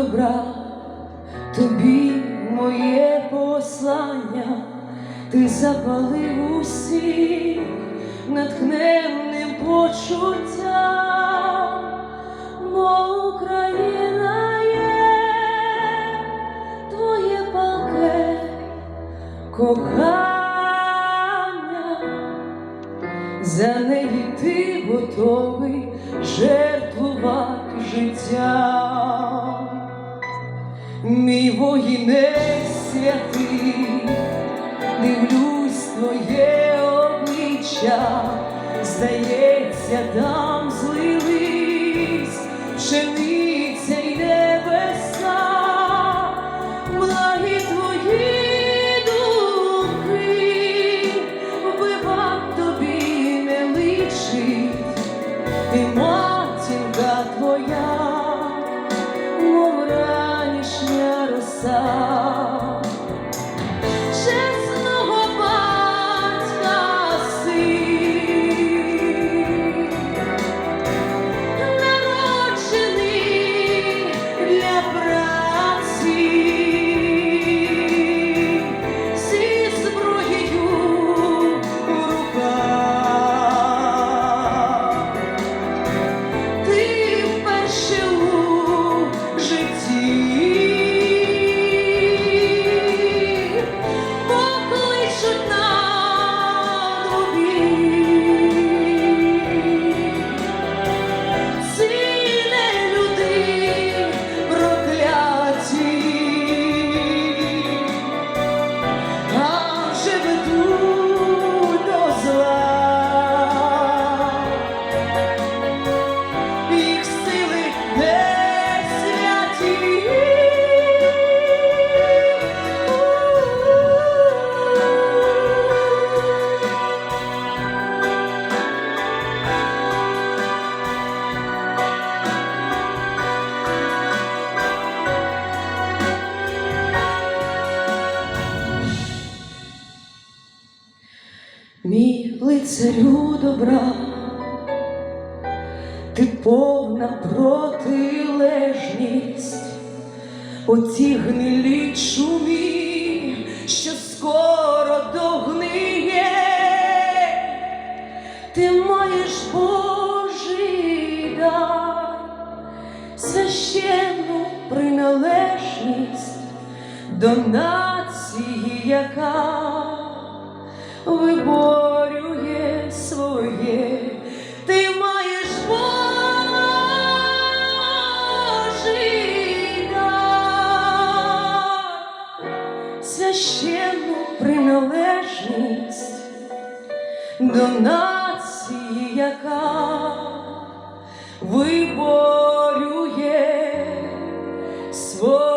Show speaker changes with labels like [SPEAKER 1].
[SPEAKER 1] добра, тобі моє послання, ти запалив усі натхненним почуттям, Мо Україна є твоє палке кохання, за неї ти готовий жертвувати життя. Воїне святий, дивлюсь твоє обличчя, здається, там злились пшениця й небеса, благі твої думки, вбивать тобі не личить, і матінка твоя so Мій лицарю добра, ти повна протилежність, оці гнилі чумі, що скоро догниє, ти маєш Божий дар, священну приналежність до нації, яка виборює священну приналежність до нації, яка виборює своє.